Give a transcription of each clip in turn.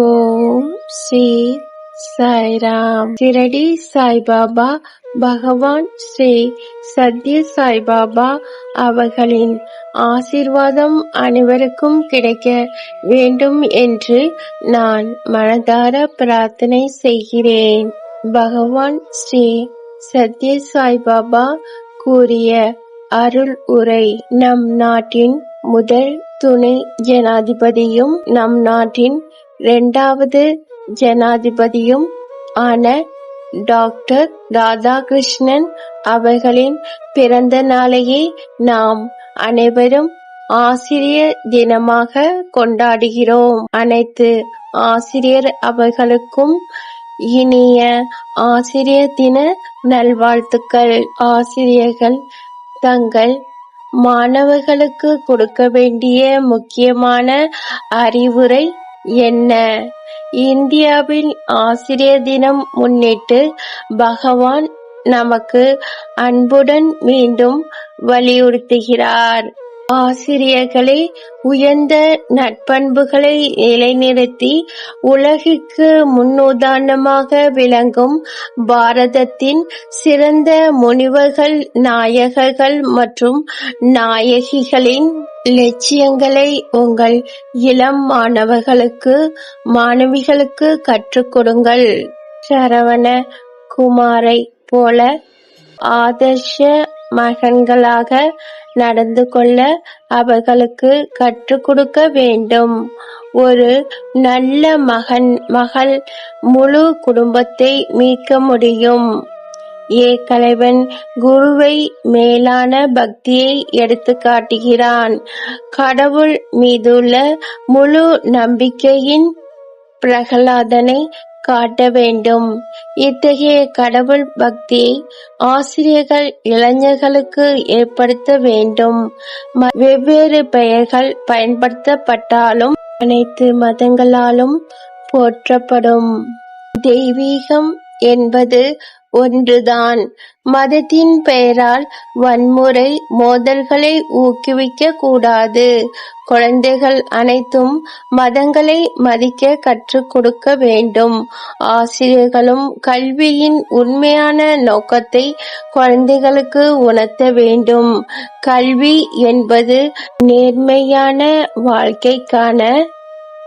ஓம் ஸ்ரீ சாய்ராம். சிரடி சாய்பாபா பகவான் ஸ்ரீ சத்ய சாய்பாபா அவர்களின் ஆசீர்வாதம் அனைவருக்கும் கிடைக்க வேண்டும் என்று நான் மனதார பிரார்த்தனை செய்கிறேன். பகவான் ஸ்ரீ சத்ய சாய்பாபா கூறிய அருள் உரை நம் நாட்டின் முதல் துணை ஜனாதிபதியும் நம் நாட்டின் இரண்டாவது ஜனாதிபதியும் ஆன டாக்டர் ராதாகிருஷ்ணன் அவர்களின் பிறந்த நாளையே நாம் அனைவரும் ஆசிரியர் தினமாக கொண்டாடுகிறோம். அனைத்து ஆசிரியர் அவர்களுக்கும் இனிய ஆசிரியர் தின நல்வாழ்த்துக்கள். ஆசிரியர்கள் தங்கள் மாணவர்களுக்கு கொடுக்க வேண்டிய முக்கியமான அறிவுரை என்ன? இந்தியாவின் ஆசிரியர் தினம் முன்னிட்டு பகவான் நமக்கு அன்புடன் மீண்டும் வலியுறுத்துகிறார். ஆசிரியர்களே உயர்ந்த நட்பண்புகளை நிலைநிறுத்தி உலகிற்கு முன்னுதாரணமாக விளங்கும் பாரதத்தின் சிறந்த முனிவர்கள் நாயகர்கள் மற்றும் நாயகிகளின் லட்சியங்களை உங்கள் இளம் மாணவர்களுக்கு மாணவிகளுக்கு கற்றுக் கொடுங்கள். சரவண குமாரை போல ஆதர்ஷ மகன்களாக நடந்து கொள்ள அவர்களுக்கு கற்றுக் கொடுக்க வேண்டும். ஒரு நல்ல மகன் மகள் முழு குடும்பத்தை மீட்க முடியும். ஏ கலைவன் குருவை மேலான பக்தியை எடுத்து காட்டுகிறான் கடவுள் மீதுள்ள முழு நம்பிக்கையின் பிரகலாதனை காட்ட வேண்டும். இத்தகைய கடவுள் பக்தியை ஆசிரியர்கள் இளைஞர்களுக்கு ஏற்படுத்த வேண்டும். வெவ்வேறு பெயர்கள் பயன்படுத்தப்பட்டாலும் அனைத்து மதங்களாலும் போற்றப்படும். தெய்வீகம் என்பது ஒன்றுதான். மதத்தின் பெயரால் வன்முறை மோதல்களை ஊக்குவிக்க கூடாது. குழந்தைகள் அனைத்தும் மதங்களை மதிக்க கற்றுக் கொடுக்க வேண்டும். ஆசிரியர்களும் கல்வியின் உண்மையான நோக்கத்தை குழந்தைகளுக்கு உணர்த்த வேண்டும். கல்வி என்பது நேர்மையான வாழ்க்கைக்கான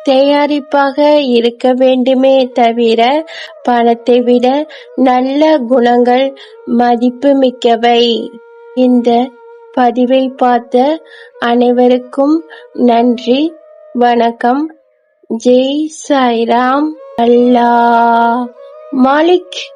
தயாரிப்பாக இருக்க வேண்டுமே தவிர பணத்தை விட நல்ல குணங்கள் மதிப்புமிக்கவை. இந்த பதிவை பார்த்த அனைவருக்கும் நன்றி. வணக்கம். ஜெய் சாய்ராம். அல்லாஹ் மாலிக்.